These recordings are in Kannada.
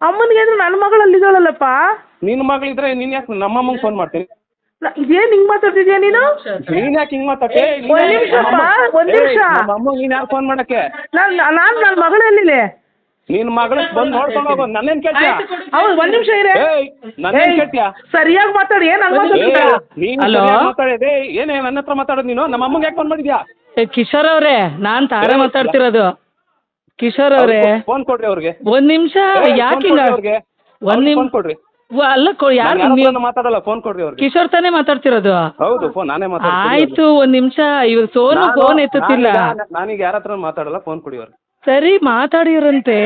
ಅಮ್ಮನಿಗೆ ಅಂದ್ರೆ ನನ್ನ ಮಗಳಲ್ಲಿದ್ದಾಳಲ್ಲಪ್ಪ ನಿನ್ನ ಮಗಳಿದ್ರೆ ನೀನ್ ಯಾಕೆ ನಮ್ಮ ಅಮ್ಮಂಗೆ ಫೋನ್ ಮಾಡ್ತೀನಿ ಏನ್ ಹಿಂಗ್ ಮಾತಾಡ್ತಿದ್ಯಾ ನೀನು? ನೀನ್ ಯಾಕೆ ಹಿಂಗ್ ಮಾತಾಡ್ತಿ? ಒಂದ್ ನಿಮಿಷಪ್ಪ, ಅಮ್ಮ- ಒಂದ್ ನಿಮಿಷ. ನಮ್ಮ ಅಮ್ಮಂಗ್ ನೀನ್ ಯಾರು ಫೋನ್ ಮಾಡಕ್ಕೆ? ನಾನು ನಾನು ನನ್ನ ಮಗಳೆಲ್ಲಿದೆ ನಿನ್ ಮಗಳ ಬಂದ್ ನೋಡ್ಕೊಂಡು ಹೋಗೋ ನನ್ನೇನ್ ಕೇಳ್ತೀಯ? ಹೌದು ಒಂದ್ ನಿಮಿಷ ಇರೇ. ಏಯ್ ನನ್ನೇನ್ ಕೇಳ್ತೀಯ? ಸರಿಯಾಗಿ ಮಾತಾಡಿ ಏನ್ ಹಂಗೆ ಏಯ್, ಮಾತಾಡ್ತಿದ್ಯಾ ನೀನ್? ಸರಿಯಾಗ್ ಮಾತಾಡೋದು ಏನೇ ನನ್ನ ಹತ್ರ ಮಾತಾಡೋದು ನೀನು? ನಮ್ಮ ಅಮ್ಮಂಗೆ ಯಾಕೆ ಫೋನ್ ಮಾಡಿದ್ಯಾ? ಏ ಕಿಶೋರ್ ಅವರೇ ನಾನ್ ತಾರೇ ಮಾತಾಡ್ತಿರೋದು. ಕಿಶೋರ್ ಅವರೇ. ಫೋನ್ ಕೊಡ್ರಿ ಅವ್ರಿಗೆ. ಒಂದ್ ನಿಮಿಷ ಯಾಕೆ ಅವ್ರಿಗೆ. ಒಂದ್ ನಿಮಿಷ ಕೊಡ್ರಿ. ಅಲ್ಲ ಯಾರು ಮಾತಾಡಲ್ಲ ಫೋನ್ ಕೊಡ್ರಿ ಅವ್ರಿಗೆ. ಕಿಶೋರ್ ತಾನೇ ಮಾತಾಡ್ತಿರೋದು? ಹೌದು ಫೋನ್ ನಾನೇ ಮಾತಾಡ್ತೀನಿ ಆಯ್ತು ಒಂದ್ ನಿಮಿಷ ಇವ್ರು ಸೋನು ಫೋನ್ ಎತ್ತುತ್ತಿಲ್ಲ. ನಾನೀಗ ಯಾರ ಹತ್ರ ಮಾತಾಡಲ್ಲ ಫೋನ್ ಕೊಡಿ ಅವ್ರಿಗೆ. ಸರಿ ಮಾತಾಡಿರಂತೆ.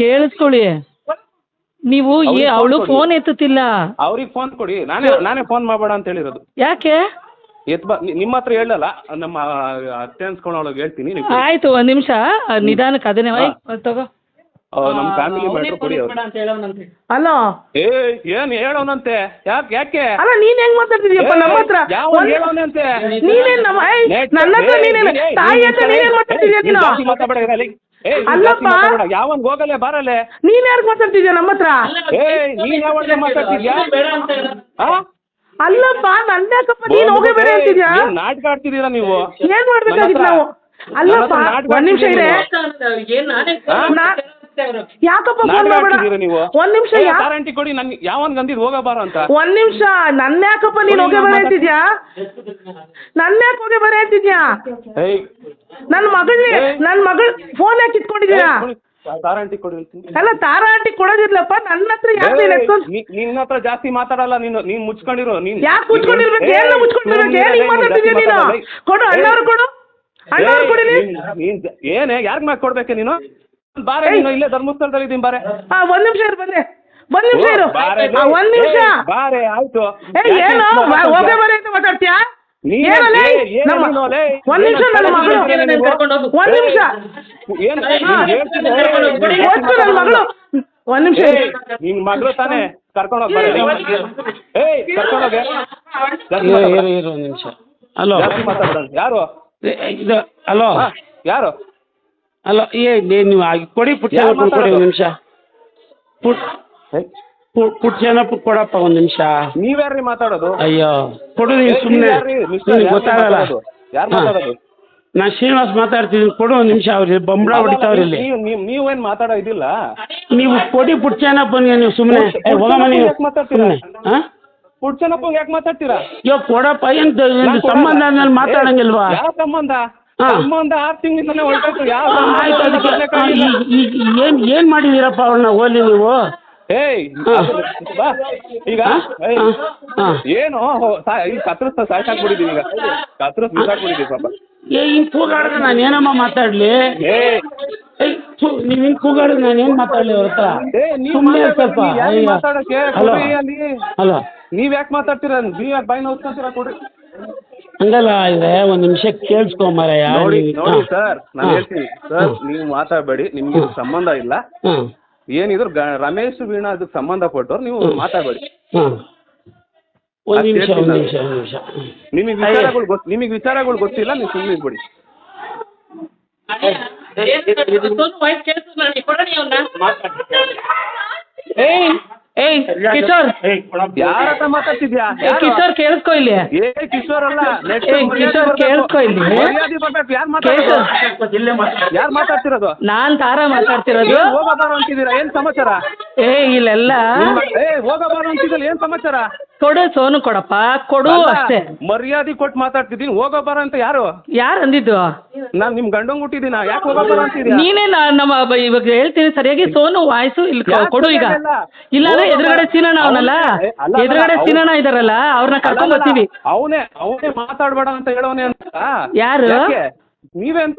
ಕೇಳಿಸ್ಕೊಳ್ಳಿ. ನೀವು ಅವಳು ಫೋನ್ ಎತ್ತುತ್ತಿಲ್ಲ. ಅವ್ರಿಗೆ ಫೋನ್ ಕೊಡಿ. ನಾನೇ ನಾನೇ ಫೋನ್ ಮಾಡಬೇಡ ಅಂತ ಹೇಳಿರೋದು. ಯಾಕೆ? ಎತ್ ಬಾ ನಿಮ್ಮ ಹತ್ರ ಹೇಳಲ್ಲ ನಮ್ಮ ಅತ್ತೆ ಅನ್ಸ್ಕೊಂಡವಳಿಗೆ ಹೇಳ್ತೀನಿ ನೀವು ಕೊಡಿ. ಆಯ್ತು ಒಂದ್ ನಿಮಿಷ ನಿಧಾನಕ್ಕೆ ಅದನ್ನೇ. ಒಯ್, ತಗೋ. ನಮ್ಮ ಫ್ಯಾಮಿಲಿ ಮ್ಯಾಟ್ರ್ ಕೊಡಿ ಅಲೋ? ಏ ಏನ್ ಹೇಳೋನಂತೆ? ಯಾಕೆ ಯಾಕೆ? ಅಲ್ಲ ನೀನ್ ಹೆಂಗ್ ಮಾತಾಡ್ತಿದ್ಯಪ್ಪ ನಮ್ಮ ಹತ್ರ? ಯಾವ ಒಂದ್- ಹೇಳೋನಂತೆ? ನೀನೇನ್ ನಮ್ಮ ಏಯ್, ನನ್ನ ಹತ್ರ ನೀನೇನ್ ತಾಯಿ ಹತ್ರ ನೀನೇನ್ ಮಾತಾಡ್ತಿದ್ಯಾ ನೀನು ಅಲ್ಲಪ್ಪ. ಯಾವನ್ ಹೋಗಲೆ ಬಾರಲೆ ನೀನ್ ಯಾರ್ಗ್ ಮಾತಾಡ್ತಿದ್ಯಾ ನಮ್ಮ ಹತ್ರ? ಏ ನೀನ್ ಯಾವಾಗ ಮಾತಾಡ್ತಿದ್ಯಾ? ಆ? ಅಲ್ಲಪ್ಪ ನನ್ನ ಯಾಕಪ್ಪ ನೀನ್ ಹೋಗೇ ಬೇರೆ ಅಂತಿದ್ಯಾ? ಏನ್ ನಾಟಕ ಆಡ್ತಿದ್ದೀರಾ ನೀವು? ಏನ್ ಮಾಡ್ಬೇಕಾಗಿತ್ತು ನಾವು? ಅಲ್ಲಪ್ಪ ಒಂದ್ ನಿಮಿಷ ಇದೆ. ಹಾ? ನಾ- ಯಾಕಪ್ಪ ಫೋನ್ ನಾಟಕ ಮಾಡ್ಬೇಡ. ಆಡ್ತಿದ್ದೀರಾ ನೀವು ಒಂದ್ ನಿಮಿಷ ಏ, ಯಾ ಗ್ಯಾರಂಟಿ ಕೊಡಿ ನನ್ ಯಾವನ್ ಗಂದಿದ್ ಹೋಗಬಾರ ಅಂತ? ಒಂದ್ ನಿಮಿಷ ನನ್ನ ಯಾಕಪ್ಪ ನೀನ್ ಹೋಗೇ ಬೇರೆ ಅಂತಿದ್ಯಾ? ನನ್ನ ಯಾಕೆ ಹೋಗೇ ಬೇರೆ ಅಂತಿದ್ಯಾ? ಏಯ್. ನನ್ನ ಮಗಳನ್ನೇ. ನನ್ನ ಮಗಳ್ ಫೋನ್ ಯಾಕೆ ಇಟ್ಕೊಂಡಿದ್ಯಾ ಕೊಡಿ. ಹೇಳ್ತೀನಿ. ಅಲ್ಲ ತಾರಾಂಟಿ ಕೊಡೋದಿರ್ಲಪ್ಪ. ನನ್ನ ಹತ್ರ ಯಾಕೆ ನೀನ್ ನೀ- ನಿನ್ನ ಹತ್ರ ಜಾಸ್ತಿ ಮಾತಾಡಲ್ಲ ನೀನು. ನೀನ್ ಮುಚ್ಕೊಂಡಿರೋ ನೀನ್ ಯಾಕೆ ಮುಚ್ಕೊಂಡಿರ್ಬೇಕು ಏನು ಮುಚ್ಕೊಂಡಿರ್ಬೇಕು ಏನ್ ಹಿಂಗ್ ಮಾತಾಡ್ತಿದ್ಯಾ ನೀನು? ಕೊಡು ಅಣ್ಣವ್ರು ಕೊಡು. ಅಣ್ಣವ್ರು ನೀನ್. ಏನೇ ಯಾರ್ಗ್ ಮಾಡಿ ಕೊಡ್ಬೇಕೆ ನೀನು? ಬಾರೆ. ನೀನು ಇಲ್ಲೇ ಧರ್ಮಸ್ಥಳದಲ್ಲಿ ಇದೀನಿ ಬಾರೆ. ಹಾ ಒಂದ್ ನಿಮಿಷ ಇರು ಬಂದೆ. ಒಂದ್ ನಿಮಿಷ ಇರು. ಬಾರೆ ಆ, ಒಂದ್ ನಿಮಿಷ. ಬಾರೆ ಆಯ್ತು. ಏ ಯಾಕೆ ಏನು? ಇಷ್ಟ್ ಮಾತಾಡ್ತೀಯ? ಹೋಗೇ ಬರೀ ಅಂತ ಮಾತಾಡ್ತೀಯಾ? ಒಂದ್ ನಿಮಿಷ ನನ್ನ ಮಗಳು ಒಂದ್ ನಿಮಿಷ. ಓದ್ಸು ನನ್ನ ಮಗಳು. ಒಂದ್ ನಿಮಿಷ. ಏಯ್, ಇರು. ನಿನ್ ಮಗಳು ತಾನೇ ಕರ್ಕೊಂಡೋಗ್ ಏಯ್ ಕರ್ಕೊಂಡೋಗೆ ಇರು ಇರು ಇರು ನಿಮಿಷ. ಹಲೋ. ಯಾರು? ಇದು ಹಲೋ. ಹಾ, ಯಾರು? ಹಲೋ ಏ ನೀ- ನೀವು ಆಗಿ ಕೊಡಿ ಪುಟ್ಟ ಕೊಡಿ ಒಂದ್ ಒಂದು ನಿಮಿಷ. ಪುಟ್ ಏಯ್, ಪುಟ್ ಪುಟ್ಟ ಜನ ಪುಟ್ ಕೊಡಪ್ಪ ಒಂದ್ ನಿಮಿಷ. ನೀವ್ಯಾರ್ರಿ ಮಾತಾಡೋದು? ಅಯ್ಯೋ ಕೊಡು ನೀವು ಸುಮ್ನೆ. ನಿನಗೆ ಗೊತ್ತಾಗಲ್ಲ. ಯಾರು ಮಾತಾಡೋದು? ನಾನು ಶ್ರೀನಿವಾಸ್ ಮಾತಾಡ್ತಿದ್ದೀನಿ ಕೊಡು ಒಂದ್ ನಿಮಿಷ ಅವ್ರಿ ಬಂಬಳ ಹೊಡಿತಾವ್ರಿ ಇಲ್ಲಿ. ನೀವು ನೀವೇನ್ ಮಾತಾಡೋ ಇದಿಲ್ಲ? ನೀವು ಕೊಡಿ ಪುಟ್ಟ ಬನ್ನಿ ನೀವು ಸುಮ್ನೆ. ಏ ಹೋಗಮ್ಮ ನೀವು. ಯಾಕ್ ಮಾತಾಡ್ತೀರಾ? ಸುಮ್ಮನೆ ಹಾಂ? ಪುಡ್ಚನಪ್ಪ ಯಾಕೆ ಮಾತಾಡ್ತೀರಾ? ಯೋ ಕೊಡಪ್ಪ ಏನ್ ನಾನ್ ಕೊಡಲ್ಲ. ಸಂಬಂಧ ಮಾತಾಡಂಗಿಲ್ವಾ ಏ, ಯಾವ ಸಂಬಂಧ? ಹಾ. ಸಂಬಂಧ ಆರು ತಿಂಗಳಿಂದಲೇ ಹೊರಟಾಯ್ತು ಯಾವ ಆ, ಸಂಬಂಧ ಆಯ್ತು ಅದಕ್ಕೆ ಬರ್ಬೇಕಾಗಿಲ್ಲ. ಈಗ ಏನು ಏನು ಮಾಡಿದ್ದೀರಪ್ಪ ಅವ್ರನ್ನ ಹೋಲಿ ನೀವು? ಏಯ್. ಬಾ ಈಗ. ಏನು? ಈಗ ಕತ್ರಸ್ ಸಾಕಾಗ್ಬಿಟ್ಟಿದೀವಿ ಈಗ. ಕತ್ರಸ್ ಬಿಸಾಕ್ಬಿಟ್ಟಿದೀವಿ ಪಾಪ ಏ ಹಿಂಗ್ ಕೂಗಾಡಿದ್ರೆ ನಾನು ಏನಮ್ಮ ಮಾತಾಡ್ಲಿ? ಏ. ಏಯ್ ಥು, ನೀವ್ ಹಿಂಗ್ ಕೂಗಾಡಿದ್ರೆ ನಾನು ಏನ್ ಮಾತಾಡ್ಲಿ ಅವ್ರ ಹತ್ರ? ಏ ನೀವ್ ಸುಮ್ಮನೆ ಸ್ವಲ್ಪ. ನೀವ್ ಯಾಕ್ ಹಲೋ. ಅಲ್ಲಿ. ಹಲೋ. ನೀವ್ ಯಾಕೆ ಮಾತಾಡ್ತೀರ? ನೀವ್ ಯಾಕೆ ಬಾಯಿ ನೋಡ್ಕೊಂತೀರ ಕೊಡ್ರಿ. ಹಂಗಲ್ಲ ಇದೆ ಒಂದ್ ನಿಮಿಷ ಕೇಳಿಸ್ಕೊ ಮಾರಾಯ. ನೋಡಿ ನೋಡಿ ಸರ್ ನಾನು. ಹೇಳ್ತೀನಿ. ಸರ್ ನೀವು ಮಾತಾಡಬೇಡಿ ನಿಮ್ಗೆ ಸಂಬಂಧ ಇಲ್ಲ. ಏನಿದ್ರು ಗ- ರಮೇಶ್ ವೀಣಾ ಅದಕ್ಕೆ ಸಂಬಂಧಪಟ್ಟವ್ರು ನೀವು ಮಾತಾಡಬೇಡಿ ಹಾ ಒಂದ್ ಅದ್ ನಿಮಿಷ ಹೇಳ್ತೀನಿ ಒಂದ್ ನಾನು. ನಿಮಿಷ ಒಂದ್ ನಿಮಿಷ ನಿಮಗೆ ವಿಚಾರಗಳು ಗೊತ್ತು ನಿಮಗೆ ವಿಚಾರಗಳು ಗೊತ್ತಿಲ್ಲ ನೀವು ಸುಮ್ಮನೆ ಬಿಡಿ ಏಯ್ ಏಯ್ ಕಿಶೋರ್. ಯಾರ ಹತ್ರ ಮಾತಾಡ್ತಿದ್ಯಾ? ಏ, ಕಿಶೋರ್ ಕೇಳಿಸ್ಕೊ ಇಲ್ಲಿ. ಏ ಕಿಶೋರ್ ಅಲ್ಲ next ಏ, ಕಿಶೋರ್. ಕೇಳಿಸ್ಕೊ ಇಲ್ಲಿ. ಮರ್ಯಾದೆ ಬರ್ಬೇಕು ಯಾರು ಮಾತಾಡೋದು ಯಾರು ಮಾತಾಡ್ತಿರೋದು? ನಾನ್ ತಾರಾ ಮಾತಾಡ್ತಿರೋದು. ಏನ್ ಹೋಗಬಾರ ಅಂತಿದ್ದೀರಾ? ಏನ್ ಸಮಾಚಾರ? ಏ ಇಲ್ಲೆಲ್ಲ. ಏ ಹೋಗಬಾರ ಅಂತಿದ್ದಲ್ಲ ಏನ್ ಸಮಾಚಾರ? ಕೊಡು ಸೋನು ಕೊಡಪ್ಪ. ಕೊಡು ಅಷ್ಟೇ. ಮರ್ಯಾದೆ ಕೊಟ್ಟು ಮಾತಾಡ್ತಿದ್ದೀನಿ. ಹೋಗಬಾರ ಅಂತ ಯಾರು? ಯಾರು ಅಂದಿದ್ದು? ನಾನ್ ನಿಮ್ ಗಂಡಂಗ್ ಹುಟ್ಟಿದೀನ ಯಾಕೆ ಹೋಗೋ ಬರ ಅಂತಿದೀನಿ ನೀನೇ ನಾ- ನಮ್ಮ ಬ- ಇವಾಗ ಹೇಳ್ತೀನಿ ಸರಿಯಾಗಿ. ಸೋನು ವಾಯ್ಸು ಇಲ್ಲಿ ಕೊ- ಯಾಕ್ ಕೊಡು ಈಗ? ಇಲ್ಲ ಅಂದ್ರೆ. ಎದುರುಗಡೆ ಸೀನಣ್ಣ ಅವನಲ್ಲ? ಅವ್ನೇ- ಅಲ್ಲ, ಅಲ್ಲ, ಎದುರುಗಡೆ ಅವ್ನು- ಸೀನಣ್ಣ ಇದಾರಲ್ಲ ಅವ್ರನ್ನ ಕರ್ಕೊಂಡ್ ಬರ್ತೀವಿ. ಅವನೇ ಅವನೇ ಮಾತಾಡ್ಬೇಡ ಅಂತ ಹೇಳೋನೆ ಅಂತ. ಯಾರು? ಯಾಕೆ? ನೀವೇ ಅಂತ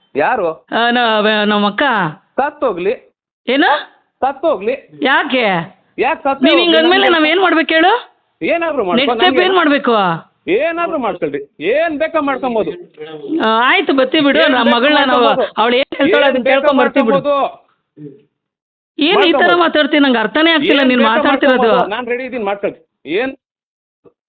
ಯಾರು? ಆ, ನ- ನಮ್ಮ ಅಕ್ಕ. ಸತ್ತೋಗ್ಲಿ. ಏನು? ಸತ್ತೋಗ್ಲಿ. ಯಾಕೆ? ಯಾಕೆ ಸತ್ತ ನೀವ್ ಹಿಂಗ್ ಅಂದ್ಮೇಲೆ ನಾವ್ ಏನ್ ಮಾಡ್ಬೇಕು ಹೇಳು? ಏನಾದ್ರು ನೆಕ್ಸ್ಟ್ ಮಾಡ್ಕೊ ಸ್ಟೆಪ್ ಏನ್ ಮಾಡ್ಬೇಕು? ಏನಾದ್ರು ಮಾಡ್ಕೊಳ್ರಿ. ಏನ್ ಬೇಕಾ ಮಾಡ್ಕೊಬೋದು. ಆ, ಆಯ್ತು ಬತ್ತಿ ಬಿಡು. ಏನ್ ನಮ್ಮ ಬೇಕಾ ಮಗಳನ್ನ ನಾವು ಮಾಡ್ಕೊಬೋದು. ಅವಳು ಏನ್ ಹೇಳ್ತಾಳೆ ಅದನ್ನ ಏನ್ ಬೇಕಾ ಕೇಳ್ಕೊಂಡ್ ಬರ್ತೀವಿ ಬಿಡು. ಮಾಡ್ಕೊಬೋದು. ಏನ್ ಈ ತರ. ಮಾತಾಡ್ತೀನಿ ನಂಗೆ ಅರ್ಥನೇ ಆಗ್ತಿಲ್ಲ. ಏನ್ ನೀನ್ ಬೇಕಾ ಮಾತಾಡ್ತಿರೋದು. ಮಾಡ್ಕೊಬೋದು. ನಾನ್ ರೆಡಿ ಇದೀನಿ ಮಾಡ್ಕೊಳ್ರಿ ಏನ್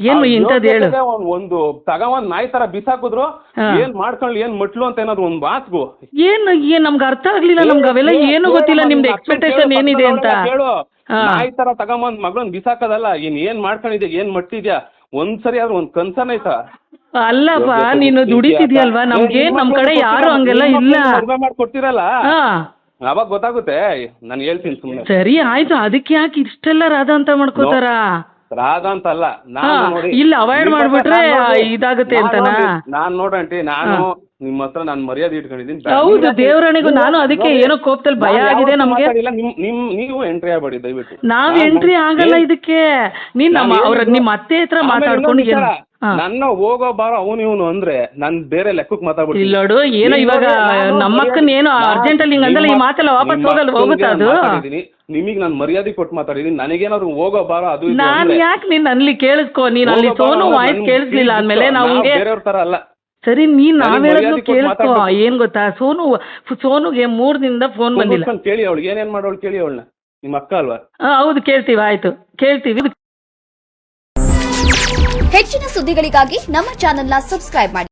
ಏನು ಇಂಥದ್ದು ಹೇಳು. ಒಂದ್- ಒಂದು ತಗೊಂಡ್ ನಾಯಿ ತರ ಬಿಸಾಕಿದ್ರು. ಏನ್ ಮಾಡ್ಕೊಳ್ಳಿ ಏನ್ ಮಟ್ಲು ಅಂತ ಏನಾದ್ರು ಒಂದ್ ಮಾತ್ಗು. ಏನ್ ಏನ್ ನಮ್ಗೆ ಅರ್ಥ ಆಗ್ಲಿಲ್ಲ ನಮ್ಗೆ ಅವೆಲ್ಲ ಏನು ಗೊತ್ತಿಲ್ಲ ನಿಮ್ದು ಎಕ್ಸ್ಪೆಕ್ಟೇಷನ್ ಏನಿದೆ ಅಂತ. ಹೇಳು ನಾಯಿ ತರ ತಗೊಂಬಂದ್ ಮಗಳನ್ ಬಿಸಾಕದಲ್ಲ ಏನ್ ಏನ್ ಮಾಡ್ಕೊಂಡಿದ್ಯಾ ಏನ್ ಮಟ್ಟಿದ್ಯಾ? ಒಂದ್ಸರಿ ಆದ್ರೂ ಒಂದ್ ಕನ್ಸನ್ ಆಯ್ತಾ? ಅಲ್ಲಪ್ಪ ನೀನು ದುಡಿತಿದ್ಯಲ್ವಾ? ನಮ್ಗೆ ನಮ್ ಕಡೆ ಯಾರು ಹಂಗೆಲ್ಲ ಇಲ್ಲ. ಮಾಡ್ಕೊಡ್ತೀರಲ್ಲ? ಅವಾಗ ಗೊತ್ತಾಗುತ್ತೆ. ನಾನು ಹೇಳ್ತೀನಿ ಸುಮ್ಮನೆ ಸರಿ ಆಯ್ತು. ಅದಕ್ಕೆ ಯಾಕೆ ಇಷ್ಟೆಲ್ಲ ರಾಧ ಅಂತ ಮಾಡ್ಕೋತಾರ? ರಾಧ ಅಂತಲ್ಲ ನಾನು ನೋಡಿ ಇಲ್ಲ ಅವಾಯ್ಡ್ ಮಾಡ್ಬಿಟ್ರೆ ಇದಾಗುತ್ತೆ ಅಂತನಾ? ನಾನ್ ನೋಡಂಟಿ ನಾನು ನಿಮ್ಮ ಹತ್ರ ನಾನು ಮರ್ಯಾದೆ ಇಟ್ಕೊಂಡಿದ್ದೀನಿ. ಹೌದು ದೇವರಣಿಗೂ ನಾನು ಅದಕ್ಕೆ ಏನೋ ಕೋಪದಲ್ಲಿ ಭಯ ಆಗಿದೆ ನಮ್ಗೆ. ನಿಮ್ ನಿಮ್ ನೀವು ಎಂಟ್ರಿ ಆಗ್ಬೇಡಿ ದಯವಿಟ್ಟು. ನಾವ್ ಎಂಟ್ರಿ ಆಗಲ್ಲ ಇದಕ್ಕೆ. ನೀನ್ ನಮ್ಮ ಅವ್ರ ನಿಮ್ಮ ಅತ್ತೆ ಹತ್ರ ಮಾತಾಡ್ಕೊಂಡು ನನ್ನ ಹೋಗೋ ಬಾರ ಅವನು ಇವನು ಅಂದ್ರೆ ನನ್ ಬೇರೆ ಲೆಕ್ಕಕ್ಕೆ ಮಾತಾಡ್ಬಿಡ್ತೀನಿ. ಇಲ್ಲೋಡು ಏನೋ ಇವಾಗ ನಮ್ಮಕ್ಕನ್ ಏನೋ ಅರ್ಜೆಂಟ್ ಅಲ್ಲಿ ಹಿಂಗಂದ್ರೆ ಈ ಮಾತೆಲ್ಲ ವಾಪಸ್ ಹೋಗಲ್ಲ ಹೋಗುತ್ತಾ ಅದು. ನಿಮಗ್ ನಾನು ಮರ್ಯಾದೆ ಕೊಟ್ಟು ಮಾತಾಡಿದೀನಿ. ನನಗೇನಾದ್ರು ಹೋಗೋ ಬಾರ ಅದು ನಾನು ನಾನ್ ಅಂದ್ರೆ ಯಾಕೆ ನೀನ್ ಅಲ್ಲಿ ಕೇಳಿಸ್ಕೊ? ನೀನ್ ಅಲ್ಲಿ ಹೋಗೋ ಬಾರೋ ಸೋನು ವಾಯ್ಸ್ ನನ್ ಕೇಳಿಸ್ಲಿಲ್ಲ ಅಂದ್ಮೇಲೆ. ನಾವು ಬೇರೆಯವ್ರ ತರ ಅಲ್ಲ. ಸರಿ ನೀನ್ ನನಗ್ ನಾವ್ ಮರ್ಯಾದೆ ಹೇಳೋದು ಕೊಟ್ಟು ಕೇಳಿಸ್ಕೊ. ಮಾತಾಡ್ಬೇಕು. ಏನ್ ಗೊತ್ತಾ? ಸೋನು ಸೋನುಗೆ ಮೂರ್ ದಿನದ ಫೋನ್ ಬಂದಿಲ್ಲ. ಕೇಳಿ ಅವಳಿಗೆ. ಏನೇನ್ ಮಾಡೋಳು ಕೇಳಿ ಅವಳನ್ನ. ನಿಮ್ಮ ಅಕ್ಕ ಅಲ್ವಾ? ಆ, ಹೌದು ಕೇಳ್ತೀವಿ ಆಯ್ತು. ಕೇಳ್ತೀವಿ. ಹೆಚ್ಚಿನ ಸುದ್ದಿಗಳಿಗಾಗಿ ನಮ್ಮ ಚಾನೆಲ್ನ ಸಬ್ಸ್ಕ್ರೈಬ್ ಮಾಡಿ.